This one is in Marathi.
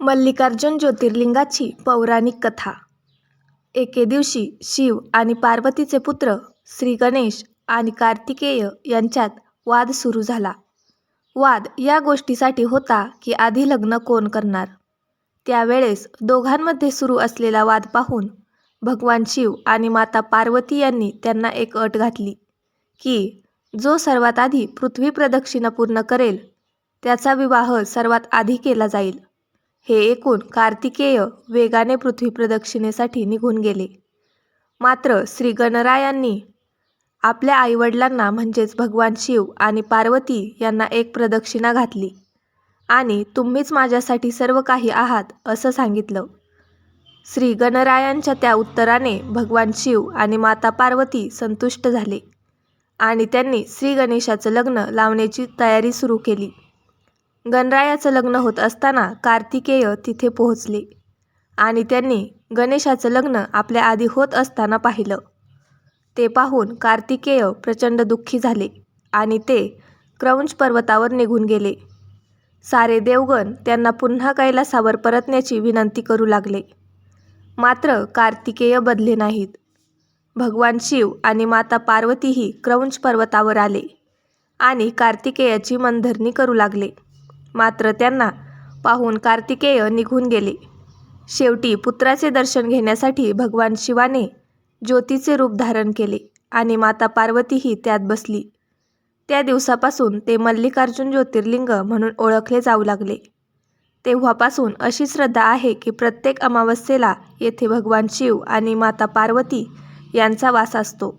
मल्लिकार्जुन ज्योतिर्लिंगाची पौराणिक कथा एके दिवशी शिव आणि पार्वतीचे पुत्र श्री गणेश आणि कार्तिकेय यांच्यात वाद सुरू झाला. वाद या गोष्टीसाठी होता की आधी लग्न कोण करणार. त्यावेळेस दोघांमध्ये सुरू असलेला वाद पाहून भगवान शिव आणि माता पार्वती यांनी त्यांना एक अट घातली की जो सर्वात आधी पृथ्वी प्रदक्षिणा पूर्ण करेल त्याचा विवाह सर्वात आधी केला जाईल. हे ऐकून कार्तिकेय वेगाने पृथ्वी प्रदक्षिणेसाठी निघून गेले. मात्र श्री गणरायांनी आपल्या आईवडिलांना म्हणजेच भगवान शिव आणि पार्वती यांना एक प्रदक्षिणा घातली आणि तुम्हीच माझ्यासाठी सर्व काही आहात असं सांगितलं. श्री गणरायांच्या त्या उत्तराने भगवान शिव आणि माता पार्वती संतुष्ट झाले आणि त्यांनी श्री गणेशाचं लग्न लावण्याची तयारी सुरू केली. गणरायाचं लग्न होत असताना कार्तिकेय तिथे पोहोचले आणि त्यांनी गणेशाचं लग्न आपल्या आधी होत असताना पाहिलं. ते पाहून कार्तिकेय प्रचंड दुःखी झाले आणि ते क्रौंच पर्वतावर निघून गेले. सारे देवगण त्यांना पुन्हा कैलासावर परतण्याची विनंती करू लागले. मात्र कार्तिकेय बदले नाहीत. भगवान शिव आणि माता पार्वतीही क्रौंच पर्वतावर आले आणि कार्तिकेयाची मनधरणी करू लागले. मात्र त्यांना पाहून कार्तिकेय निघून गेले. शेवटी पुत्राचे दर्शन घेण्यासाठी भगवान शिवाने ज्योतीचे रूप धारण केले आणि माता पार्वतीही त्यात बसली. त्या दिवसापासून ते मल्लिकार्जुन ज्योतिर्लिंग म्हणून ओळखले जाऊ लागले. तेव्हापासून अशी श्रद्धा आहे की प्रत्येक अमावस्येला येथे भगवान शिव आणि माता पार्वती यांचा वास असतो.